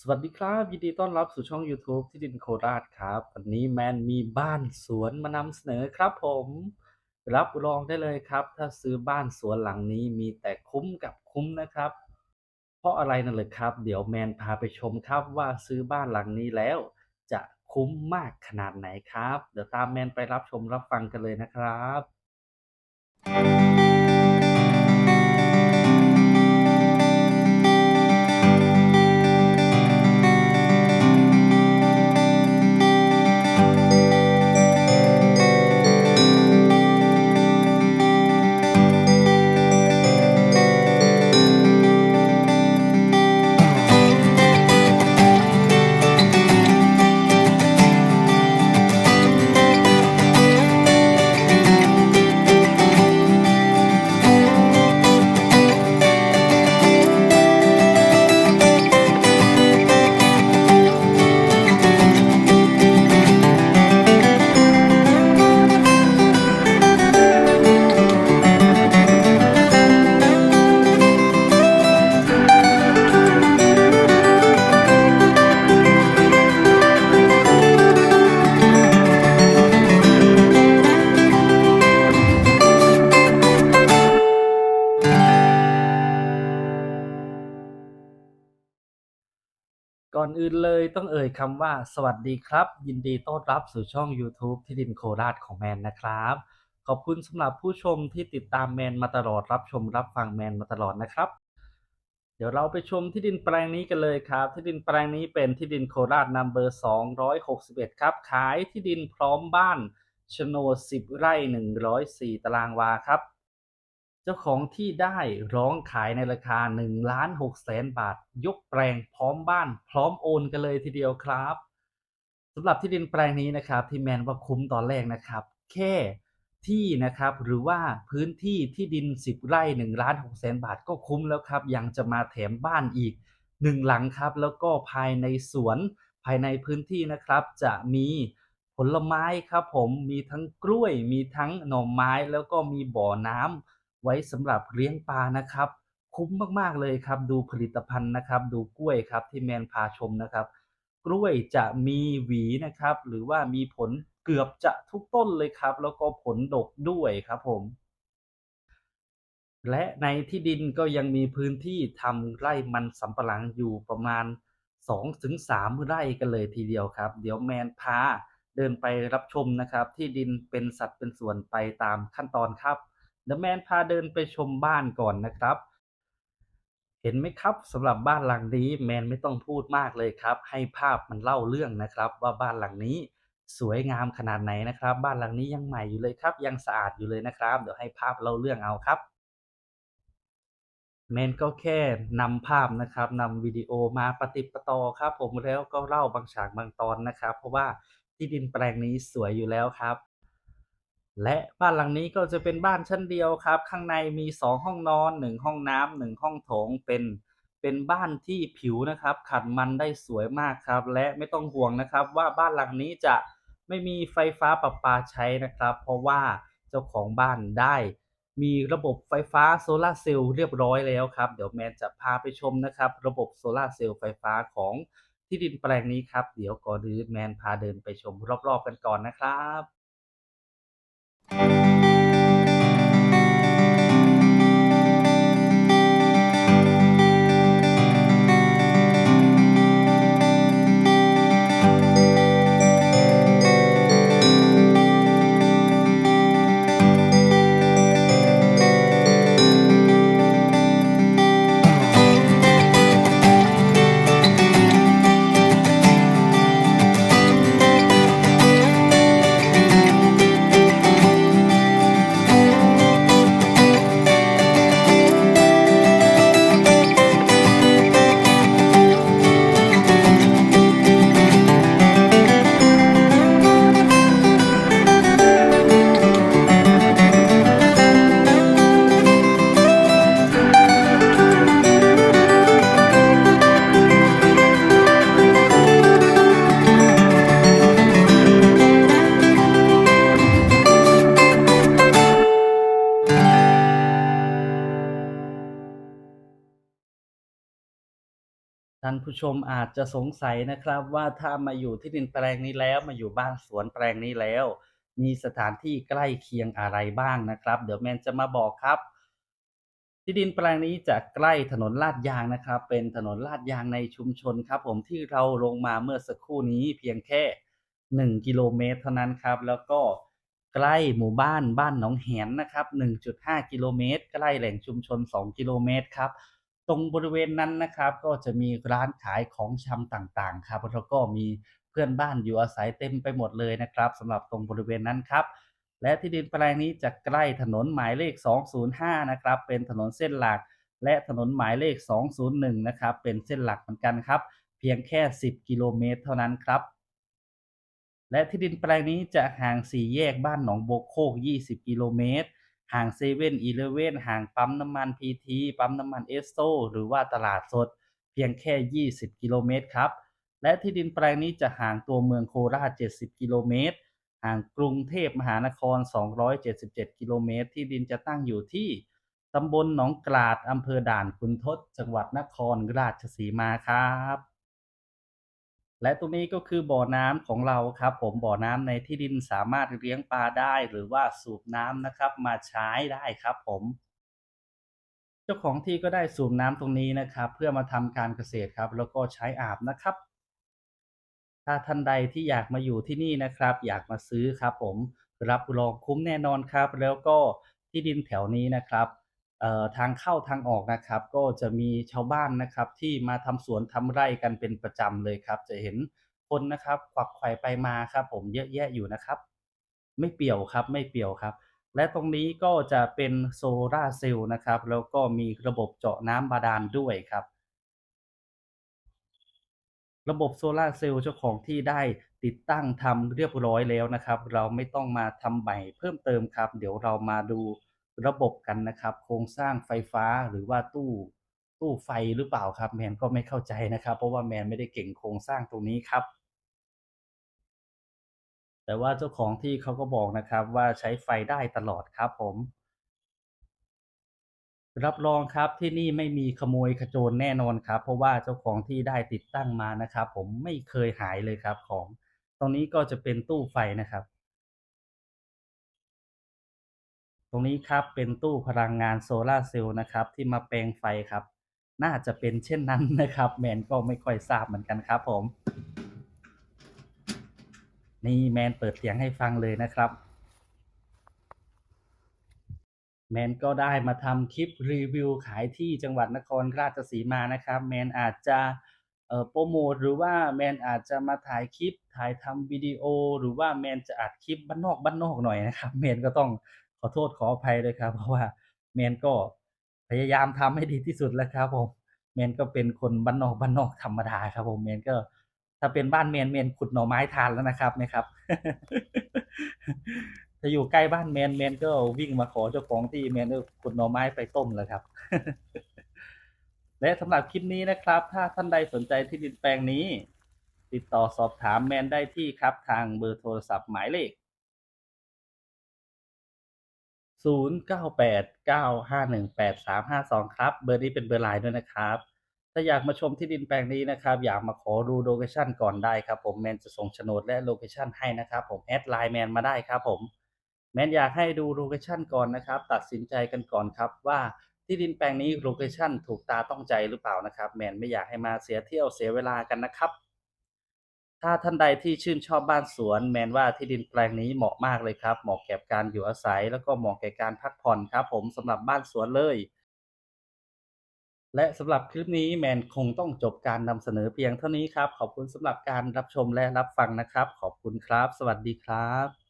สวัสดีครับ ยินดีต้อนรับสู่ช่อง YouTube ที่ดินโคราชครับ วันนี้แมนมีบ้านสวนมานำเสนอครับผม รับรองได้เลยครับ ถ้าซื้อบ้านสวนหลังนี้มีแต่คุ้มกับคุ้มนะครับ เพราะอะไรนั่นเลยครับ เดี๋ยวแมนพาไปชมครับว่าซื้อบ้านหลังนี้แล้ว จะคุ้มมากขนาดไหนครับ เดี๋ยวตามแมนไปรับชมรับฟังกันเลยนะครับ ก่อนอื่นเลยต้องเอ่ยคำว่าสวัสดีครับ ยินดีต้อนรับสู่ช่อง YouTube ที่ดินโคราชของแมนนะครับ ขอบคุณสำหรับผู้ชมที่ติดตามแมนมาตลอดรับชมรับฟังแมนมาตลอดนะครับ เดี๋ยวเราไปชมที่ดินแปลงนี้กันเลยครับ ที่ดินแปลงนี้เป็นที่ดินโคราชนัมเบอร์261 ครับ ขายที่ดินพร้อมบ้านโฉนด10 ไร่ 104 ตารางวาครับ เจ้าของที่ได้ร้องขายในราคา1ล้าน6แสนบาท ยกแปลงพร้อมบ้าน พร้อมโอนกันเลยทีเดียวครับสำหรับที่ดินแปลงนี้นะครับ ที่แมนว่าคุ้มตอนแรกนะครับ แค่ที่นะครับหรือว่าพื้นที่ที่ดิน 10 ไร่1ล้าน6แสนบาทก็คุ้มแล้วครับ ยังจะมาแถมบ้านอีก 1 หลังครับ แล้วก็ภายในสวนภายในพื้นที่นะครับ จะมีผลไม้ครับผมมีทั้งกล้วยมีทั้งหน่อไม้แล้วก็มีบ่อน้ำ ไว้สำหรับเลี้ยงปลานะครับ คุ้มมากๆเลยครับ ดูผลิตภัณฑ์นะครับ ดูกล้วยครับที่แมนพาชมนะครับ กล้วยจะมีหวีนะครับ หรือว่ามีผลเกือบจะทุกต้นเลยครับ แล้วก็ผลดกด้วยครับผม และในที่ดินก็ยังมีพื้นที่ทำไร่มันสำปะหลังอยู่ประมาณ 2-3 ไร่กันเลยทีเดียวครับ เดี๋ยวแมนพาเดินไปรับชมนะครับ ที่ดินเป็นสัดเป็นส่วนไปตามขั้นตอนครับ เดี๋ยวแมนพาเดินไปชมบ้านก่อนนะครับ เห็นไหมครับสำหรับบ้านหลังนี้แมนไม่ต้องพูดมากเลยครับ ให้ภาพมันเล่าเรื่องนะครับ ว่าบ้านหลังนี้สวยงามขนาดไหนนะครับ บ้านหลังนี้ยังใหม่อยู่เลยครับ ยังสะอาดอยู่เลยนะครับ เดี๋ยวให้ภาพเล่าเรื่องเอาครับแมนก็แค่นำภาพนะครับนำวิดีโอมาประติปต่อครับ ผมแล้วก็เล่าบางฉากบางตอนนะครับ เพราะว่าที่ดินแปลงนี้สวยอยู่แล้วครับ และบ้านหลังนี้ก็จะเป็นบ้านชั้นเดียวครับ ข้างในมี2ห้องนอน1ห้องน้ำ1ห้องโถงเป็นเป็นบ้านที่ผิวนะครับ ขัดมันได้สวยมากครับ และไม่ต้องห่วงนะครับ ว่าบ้านหลังนี้จะไม่มีไฟฟ้าประปาใช้นะครับ เพราะว่าเจ้าของบ้านได้ มีระบบไฟฟ้าโซลาเซลล์เรียบร้อยแล้วครับ เดี๋ยวแมนจะพาไปชมนะครับ ระบบโซลาเซลล์ไฟฟ้าของที่ดินแปลงนี้ครับ เดี๋ยวก่อนอื่นแมนพาเดินไปชมรอบๆกันก่อนนะครับ ท่านผู้ชมอาจจะสงสัยนะครับ ว่าถ้ามาอยู่ที่ดินแปลงนี้แล้วมาอยู่บ้านสวนแปลงนี้แล้ว มีสถานที่ใกล้เคียงอะไรบ้างนะครับ เดี๋ยวแมนจะมาบอกครับ ที่ดินแปลงนี้จะใกล้ถนนลาดยางนะครับ เป็นถนนลาดยางในชุมชนครับ ผมที่เราลงมาเมื่อสักครู่นี้เพียงแค่ 1 กิโลเมตรเท่านั้นครับ แล้วก็ใกล้หมู่บ้านบ้านหนองแหนนะครับ 1.5 กิโลเมตร ใกล้แหล่งชุมชน 2 กิโลเมตรครับ ตรงบริเวณนั้นนะครับ ก็จะมีร้านขายของชำต่างๆ ครับแล้วก็มีเพื่อนบ้านอยู่อาศัยเต็มไปหมดเลยนะครับสำหรับตรงบริเวณนั้นครับ และที่ดินแปลงนี้จะใกล้ถนนหมายเลข 205 นะครับ เป็นถนนเส้นหลัก และถนนหมายเลข 201 นะครับ เป็นเส้นหลักเหมือนกันครับ เพียงแค่ 10 กิโลเมตร เท่านั้นครับและที่ดินแปลงนี้จะห่างสี่แยกบ้านหนองโบกโคก 20 กิโลเมตร ห่างเซเว่นอีเลเว่นห่างปั๊มน้ำมันพีทีปั๊มน้ำมันเอสโซหรือว่าตลาดสด เพียงแค่ 20 กิโลเมตรครับ และที่ดินแปลงนี้จะห่างตัวเมืองโคราช 70 กิโลเมตร ห่างกรุงเทพมหานคร 277 กิโลเมตร ที่ดินจะตั้งอยู่ที่ตำบลหนองกลาดอำเภอด่านขุนทดจังหวัดนครราชสีมาครับ และตรงนี้ก็คือบ่อน้ำของเราครับ ผมบ่อน้ำในที่ดินสามารถเลี้ยงปลาได้หรือว่าสูบน้ำนะครับ มาใช้ได้ครับ ผม เจ้าของที่ก็ได้สูบน้ำตรงนี้นะครับ เพื่อมาทำการเกษตรครับ แล้วก็ใช้อาบนะครับ ถ้าท่านใดที่อยากมาอยู่ที่นี่นะครับ อยากมาซื้อครับ ผมรับรองคุ้มแน่นอนครับ แล้วก็ที่ดินแถวนี้นะครับ ทางเข้าทางออกนะครับ ก็จะมีชาวบ้านนะครับที่มาทำสวนทำไร่กันเป็นประจำเลยครับ จะเห็นคนนะครับขวักไขว่ไปมาครับ ผมเยอะแยะอยู่นะครับ ไม่เปี่ยวครับ ไม่เปี่ยวครับ และตรงนี้ก็จะเป็นโซลาร์เซลล์นะครับ แล้วก็มีระบบเจาะน้ำบาดาลด้วยครับ ระบบโซลาร์เซลล์เจ้าของที่ได้ติดตั้งทำเรียบร้อยแล้วนะครับ เราไม่ต้องมาทำใหม่เพิ่มเติมครับ เดี๋ยวเรามาดู ระบบกันนะครับ โครงสร้างไฟฟ้าหรือว่าตู้ตู้ไฟหรือเปล่าครับ แมนก็ไม่เข้าใจนะครับ เพราะว่าแมนไม่ได้เก่งโครงสร้างตรงนี้ครับ แต่ว่าเจ้าของที่เขาก็บอกนะครับว่าใช้ไฟได้ตลอดครับผมรับรองครับที่นี่ไม่มีขโมยขโจรแน่นอนครับ เพราะว่าเจ้าของที่ได้ติดตั้งมานะครับ ผมไม่เคยหายเลยครับของ ตรงนี้ก็จะเป็นตู้ไฟนะครับ รงนี้ครับเป็นตู้พลังงานโซลาร์เซลล์นะครับ ที่มาแปลงไฟครับ น่าจะเป็นเช่นนั้นนะครับ แมนก็ไม่ค่อยทราบเหมือนกันครับผม นี่แมนเปิดเสียงให้ฟังเลยนะครับ แมนก็ได้มาทำคลิปรีวิวขายที่จังหวัดนครราชสีมานะครับ แมนอาจจะโปรโมทหรือว่าแมนอาจจะมาถ่ายคลิปถ่ายทำวิดีโอ หรือว่าแมนจะอัดคลิปบ้านนอกบ้านนอกหน่อยนะครับแมนก็ต้อง อโทษขออภัยด้วยครับ เพราะว่าแมนก็พยายามทำให้ดีที่สุดแล้วครับผมแมนก็เป็นคนบ้านนอกบ้านนอกธรรมดาครับผมแมนก็ ถ้าเป็นบ้านแมนแมนขุดหน่อไม้ทานแล้วนะครับเนี่ยครับ ถ้าอยู่ใกล้บ้านแมนแมนก็วิ่งมาขอเจ้าของที่แมนก็ขุดหน่อไม้ไปต้มเลยครับ และสำหรับคลิปนี้นะครับ ถ้าท่านใดสนใจที่ดินแปลงนี้ ติดต่อสอบถามแมนได้ที่ครับทางเบอร์โทรศัพท์หมายเลข 0989518352 ครับ เบอร์นี้เป็นเบอร์ไลน์ด้วยนะครับ ถ้าอยากมาชมที่ดินแปลงนี้นะครับ อยากมาขอดูโลเคชันก่อนได้ครับผมแมนจะส่งโฉนดและโลเคชันให้นะครับผมแอดไลน์แมนมาได้ครับผมแมนอยากให้ดูโลเคชันก่อนนะครับ ตัดสินใจกันก่อนครับว่าที่ดินแปลงนี้โลเคชันถูกตาต้องใจหรือเปล่านะครับ แมนไม่อยากให้มาเสียเที่ยวเสียเวลากันนะครับ ถ้าท่านใดที่ชื่นชอบบ้านสวน แมนว่าที่ดินแปลงนี้เหมาะมากเลยครับ เหมาะแก่การอยู่อาศัย แล้วก็เหมาะแก่การพักผ่อนครับ ผมสำหรับบ้านสวนเลย และสำหรับคลิปนี้แมนคงต้องจบการนำเสนอเพียงเท่านี้ครับ ขอบคุณสำหรับการรับชมและรับฟังนะครับ ขอบคุณครับ สวัสดีครับ